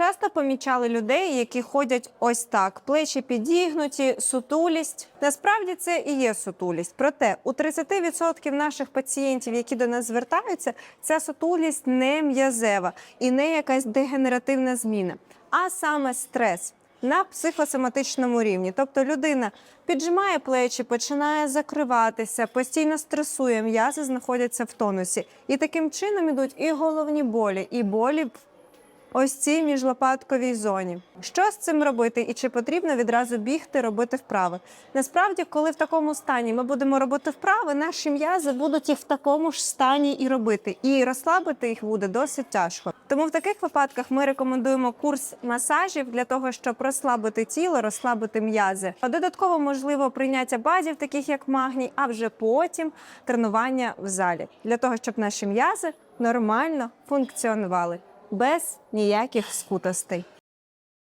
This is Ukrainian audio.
часто помічали людей, які ходять ось так: плечі підігнуті, сутулість. Насправді це і є сутулість. Проте у 30% наших пацієнтів, які до нас звертаються, ця сутулість не м'язева і не якась дегенеративна зміна, а саме стрес. На психосоматичному рівні, тобто людина піджимає плечі, починає закриватися, постійно стресує, м'язи знаходяться в тонусі, і таким чином ідуть і головні болі, і болі в ось цій міжлопатковій зоні. Що з цим робити і чи потрібно відразу бігти, робити вправи? Насправді, коли в такому стані ми будемо робити вправи, наші м'язи будуть і в такому ж стані і робити, і розслабити їх буде досить тяжко. Тому в таких випадках ми рекомендуємо курс масажів для того, щоб розслабити тіло, розслабити м'язи. А додатково можливо прийняття базів, таких як магній, а вже потім тренування в залі для того, щоб наші м'язи нормально функціонували без ніяких скутостей.